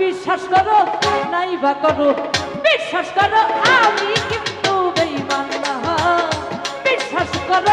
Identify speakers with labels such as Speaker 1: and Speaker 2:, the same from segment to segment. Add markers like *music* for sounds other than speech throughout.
Speaker 1: বিশ্বাস করো নাই বা করো বিশ্বাস করো আমি কিন্তু বেইমান না। বিশ্বাস করো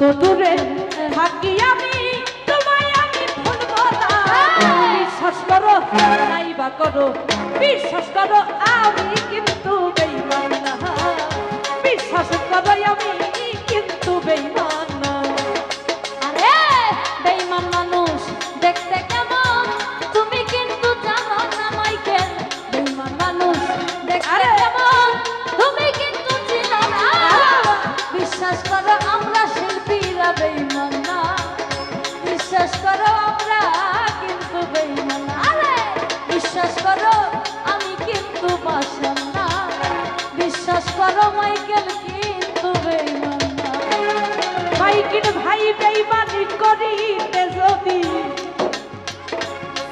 Speaker 1: যত দূরে থাকি আমি তোমায় আমি ভুলব না। বিশ্বাস করো নাই বা করো বিশ্বাস করো। বেইমানি করিতে যদি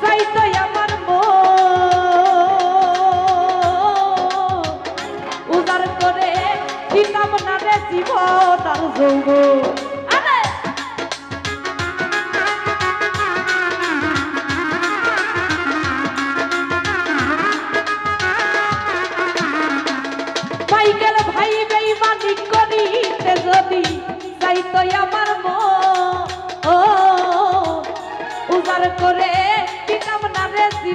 Speaker 1: চাইতো আমার উজার করে দিতাম না রে জীবন আর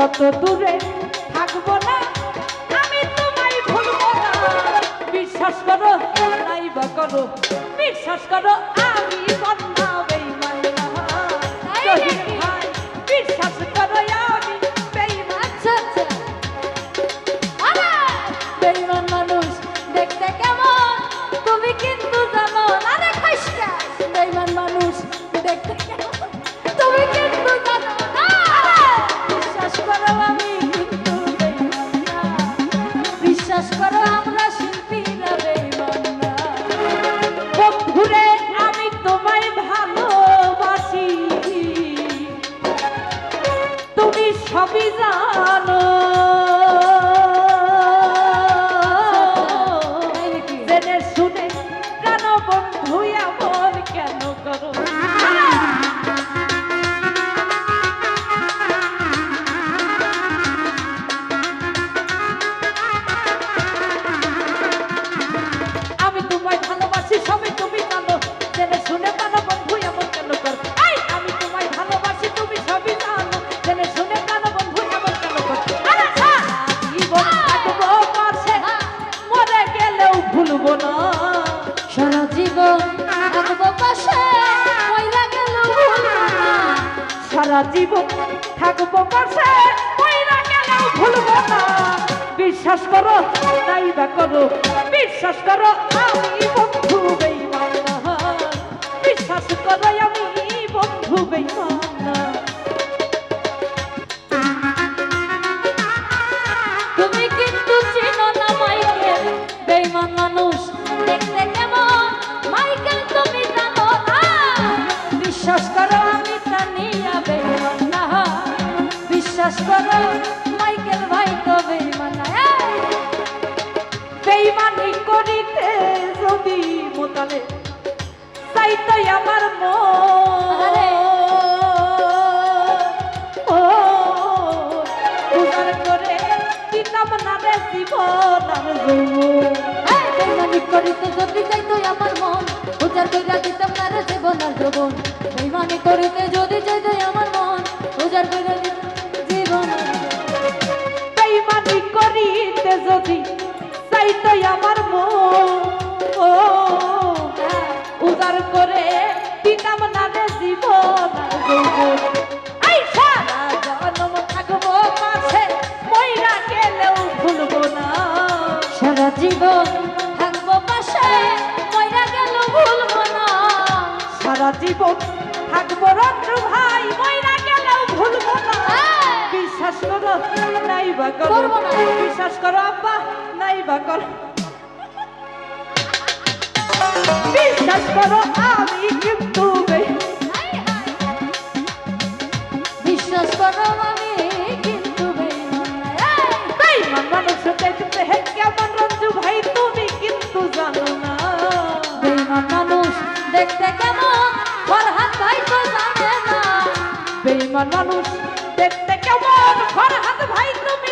Speaker 1: যত দূরে থাকব না আমি তোমায় ভুলবো না। বিশ্বাস করো নাই বা করো বিশ্বাস করো আমি কন্যা বিশ্বাস করো ভুলবো না
Speaker 2: সারা জীবন থাকব পাশে, ময়লা গেল।
Speaker 1: সারা জীবন থাকব পাশে মইরা গেল ভুলবো না বিশ্বাস করো, নাই বা করো, বিশ্বাস করো, আমি বেইমান
Speaker 2: মানুষ দেখতে কেমন? মাইকেল তুমি জানো না? বিশ্বাস করো আমি তানিয়া বেইমান না। বিশ্বাস করো মাইকেল ভাই তো বেইমান
Speaker 1: বেইমানি করিতে যদি মোতালে চাইতে আমার
Speaker 2: আরে!
Speaker 1: উদার করে দিতাম না রে জীবন আর যৌবন।
Speaker 2: এই করিতে যদি চাইতো আমার মন। উজার কইরা দিতাম না রে জীবন আর যৌবন বেইমানি করিতে যদি চাইতো আমার মন। উজার কইরা জীবন আর
Speaker 1: করিতে যদি চাইতে আমার মন। ও, উদার করে জীবন। থাকব রঞ্জু ভাই মইরা গেলেও ভুলবো না। বিশ্বাস করো নাই বা করো। বিশ্বাস করো আব্বা নাই বা করো। *laughs* বিশ্বাস করো আমি কিন্তু বেঈমান মানুষ দেখতে কেমন?
Speaker 2: ফরহাদ ভাই
Speaker 1: তুমি